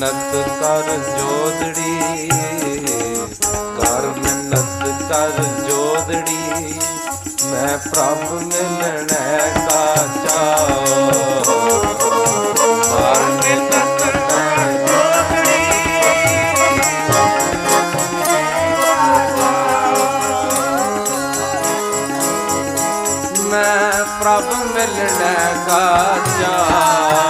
ਮਿਹਨਤ ਕਰ ਜੋਦੜੀ, ਕਰ ਮਿਹਨਤ ਕਰ ਜੋਦੜੀ, ਮੈਂ ਪ੍ਰਭ ਮਿਲਣੈ ਕਾ ਮੈਂ ਪ੍ਰਭ ਮਿਲਣੈ ਕਾ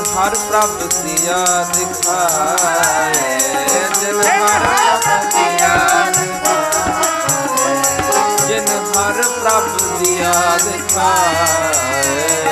ਹਰ ਪ੍ਰਭ ਦਿਆ ਦਿਖਾਏ ਜਿਨ ਹਰ ਪ੍ਰਭ ਦਿਆ ਦਿਖਾਏ ਜਿਨ ਹਰ ਪ੍ਰਭ ਦਿਆ ਦਿਖਾਏ।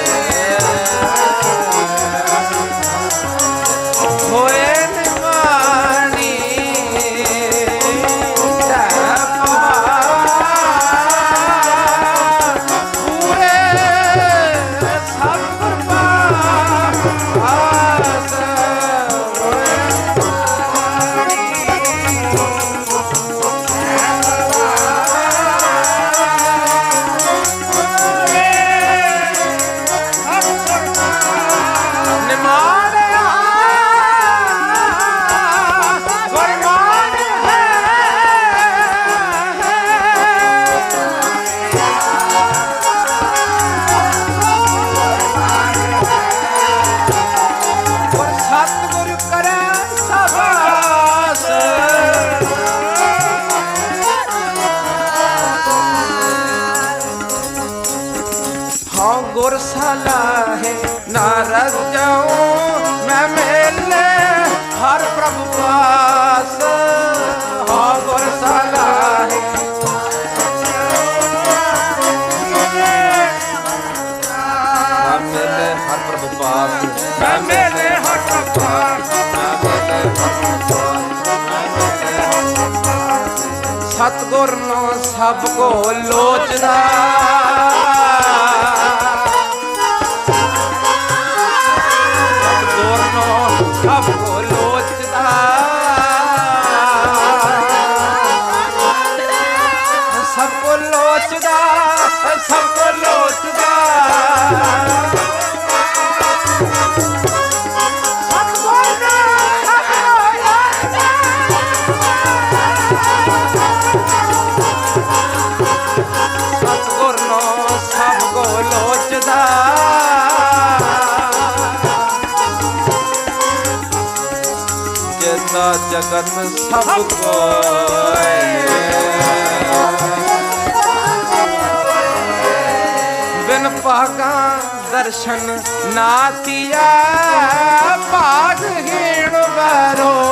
ਸਤਗੁਰ ਨੂੰ ਸਭ ਕੋ ਲੋਚਦਾ ਸਤਗੁਰ ਨੂੰ ਸਭ ਕੋ ਲੋਚਦਾ ਸਭ ਕੋ ਲੋਚਦਾ ਸਭ ਕੋ ਲੋਚਦਾ ਜਗਤ ਸਭ ਕੋਇ ਬਿਨ ਭਾਗਾ ਦਰਸ਼ਨ ਨਾ ਕੀਆ ਭਾਗਹੀਣ ਬਰੋਏ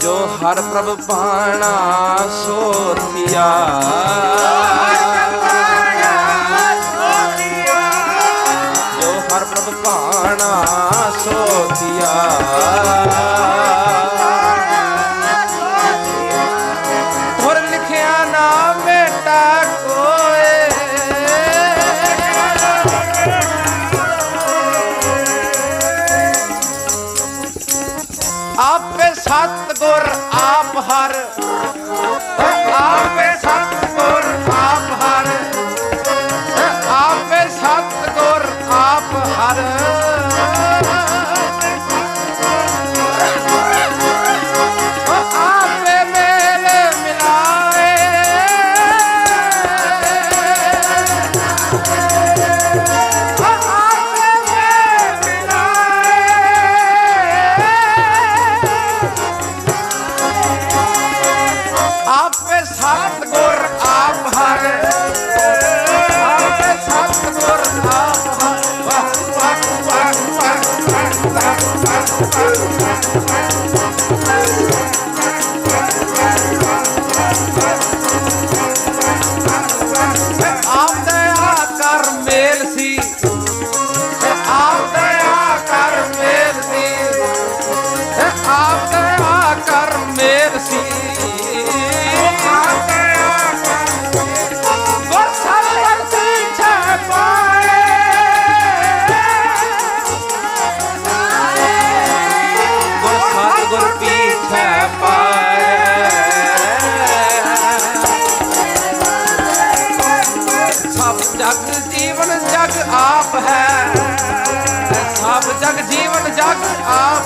ਜੋ ਹਰ ਪ੍ਰਭ ਪਾਣਾ ਸੋਥਿਆ ਸੋਥਿਆ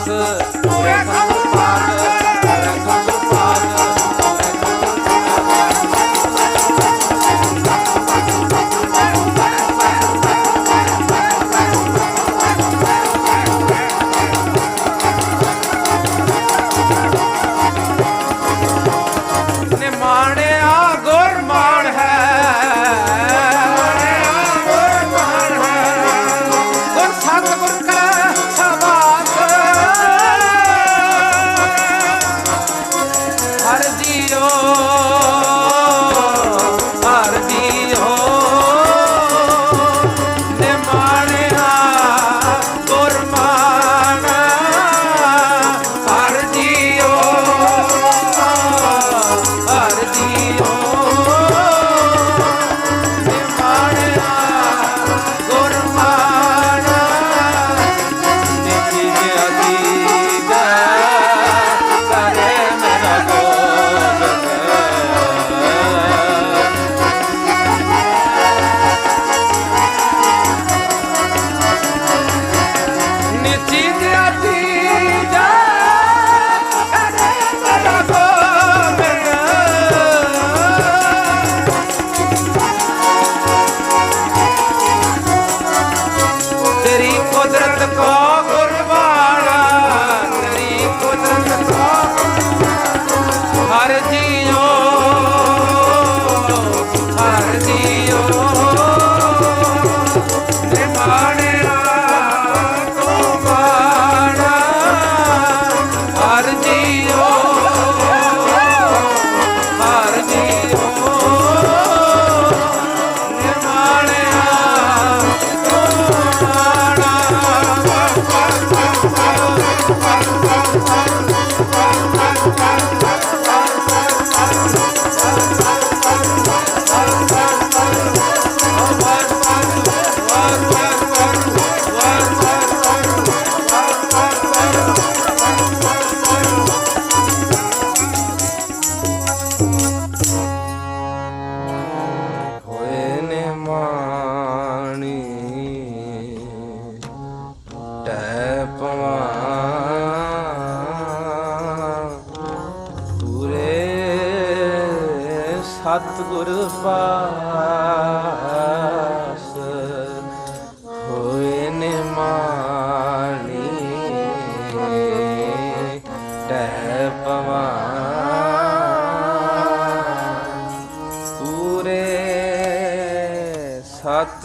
是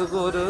good.